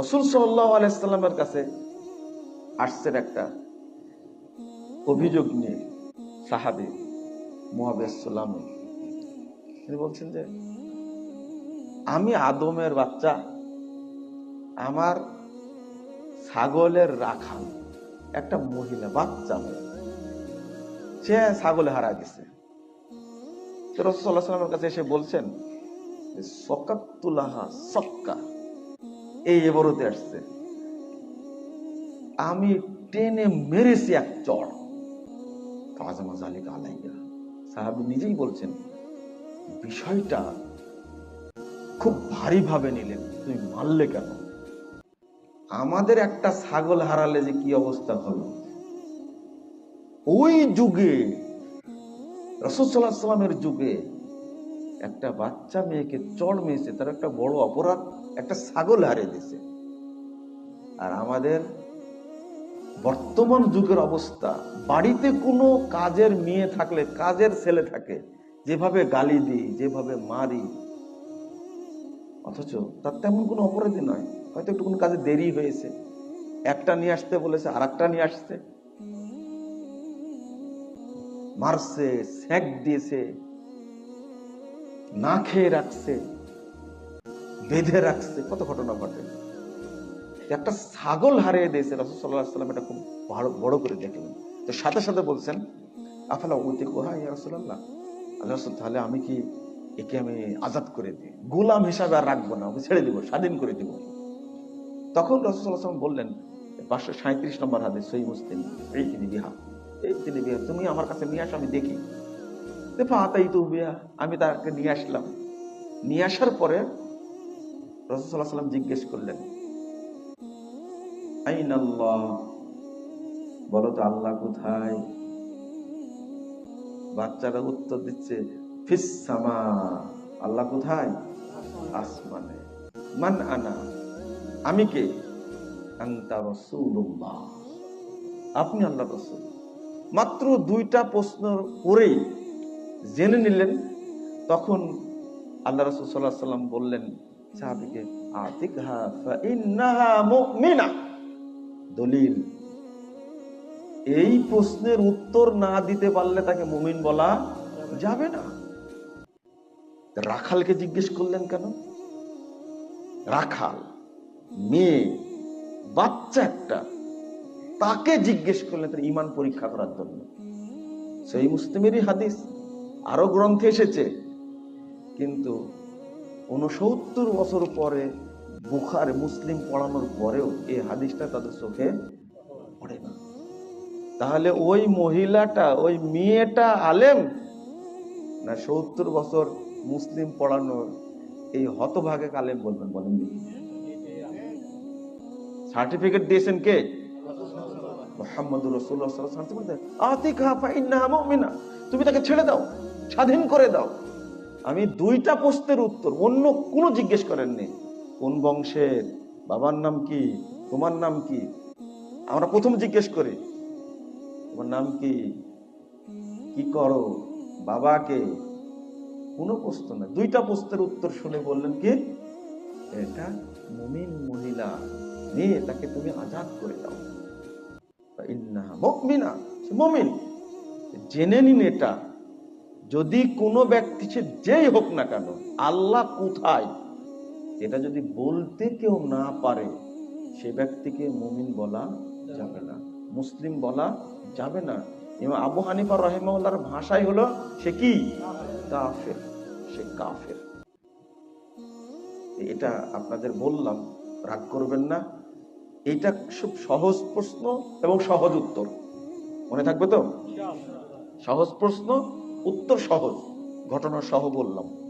রসুল সাল্লাহ আলাইসাল্লামের কাছে আসছেন একটা অভিযোগ নিয়ে সাহাবি মোহাবেসাল্লাম তিনি বলছেন যে, আমি আদমের বাচ্চা, আমার ছাগলের রাখাল, একটা মহিলা, বাচ্চা। সে ছাগলে হারা গেছে রসুল্লাহ সাল্লামের কাছে এসে বলছেন সকাতুলাহা সক্কা। এই এবারতে আসছে। আমি টেনে মেরেছি এক চড় সাহাবি নিজেই বলছেন, বিষয়টা খুব ভারী ভাবে নিলেন। তুমি মারলে কেন? আমাদের একটা ছাগল হারালে যে কি অবস্থা হলো? ওই যুগে রসদাল্লাহ সাল্লামের যুগে একটা বাচ্চা মেয়েকে চড় মেয়েছে তার একটা বড় অপরাধ, একটা ছাগল হারিয়ে দিছে আর আমাদের বর্তমান যুগের অবস্থা, বাড়িতে কোনো কাজের মেয়ে থাকলে, কাজের ছেলে থাকে, যেভাবে গালি দিই, যেভাবে মারি, অথচ তার তেমন কোনো অপরাধী নয়। হয়তো একটু কোনো কাজে দেরি হয়েছে। একটা নিয়ে আসতে বলেছে আর একটা নিয়ে আসছে। মারছে স্যাক দিয়েছে। না খেয়ে রাখছে, বেঁধে রাখছে। কত ঘটনা ঘটে। একটা ছাগল হারিয়ে দিয়েছে, রসুল সাল্লাহ সাল্লাম এটা খুব বড়- বড় করে দেখলেন। তো সাথে সাথে বলছেন, আফালা উতি কোহা ইয়া রসুল্লাহ আল্লাহ রসুল তাহলে আমি কি একে আমি আজাদ করে দিই? গোলাম হিসাবে আর রাখব না, ওকে ছেড়ে দিব, স্বাধীন করে দিব। তখন রসুল্লাহাম বললেন, পাঁচশো সাঁত্রিশ নম্বর হাতে সই মুসলিম, এই তিনি বিহা এই তিনি বিহা তুমি আমার কাছে নিয়ে আসো, আমি দেখি। আতাই তো আমি তাকে নিয়ে আসলাম। নিয়ে আসার পরে রসুল্লাহ সাল্লাম জিজ্ঞেস করলেন, আইন আল্লাহ? বলো তো আল্লাহ কোথায়? বাচ্চারা উত্তর দিচ্ছে ফিসামা আল্লাহ কোথায়? আসমানে। মান আনা? আমি কে? আপনি আল্লাহ রসুল। মাত্র দুইটা প্রশ্ন করেই জেনে নিলেন, তখন আল্লাহ রসুল সাল্লাহ সাল্লাম বললেন, সাহাবিকে দলিল, এই প্রশ্নের উত্তর না দিতে পারলে তাকে মুমিন বলা যাবে না। রাখালকে জিজ্ঞেস করলেন কেন? রাখাল, মেয়ে, বাচ্চা একটা, তাকে জিজ্ঞেস করলেন তার ইমান পরীক্ষা করার জন্য। সেই মুসলিমেরই হাদিস। আরও গ্রন্থে এসেছে। কিন্তু উনসত্তর বছর পরে বুখার, মুসলিম পড়ানোর পরেও এই হাদিসটা তাদের চোখে পড়ে না। তাহলে ওই মহিলাটা, ওই মেয়েটা আলেম? না সত্তর বছর মুসলিম পড়ানোর এই হতভাগে আলেম বলবেন বলেন সার্টিফিকেট দিয়েছেন কে? তুমি তাকে ছেড়ে দাও, স্বাধীন করে দাও। আমি দুইটা প্রশ্নের উত্তর, অন্য কোনো জিজ্ঞেস করেননি কোন বংশের? বাবার নাম কি? তোমার নাম কি? আমরা প্রথম জিজ্ঞেস করি, তোমার নাম কি? কি করো? বাবাকে? কোনো প্রশ্ন না। দুইটা প্রশ্নের উত্তর শুনে বললেন কি? এটা মুমিন মহিলা। নিয়ে তাকে তুমি আজাদ করে দাও। ইন্নাহা মুমিনা জেনে নিন এটা। যদি কোনো ব্যক্তি সে যেই হোক না কেন, আল্লাহ কোথায়? এটা যদি বলতে কেউ না পারে, সে ব্যক্তিকে মুমিন বলা যাবে না, মুসলিম বলা যাবে না। এবং আবু হানিফা রহেমার ভাষাই হলো সে কি? কাফের, সে কাফের। এটা আপনাদের বললাম, রাগ করবেন না। এইটা খুব সহজ প্রশ্ন এবং সহজ উত্তর। মনে থাকবে তো? সহজ প্রশ্ন, উত্তর সহজ। ঘটনা সহ বললাম।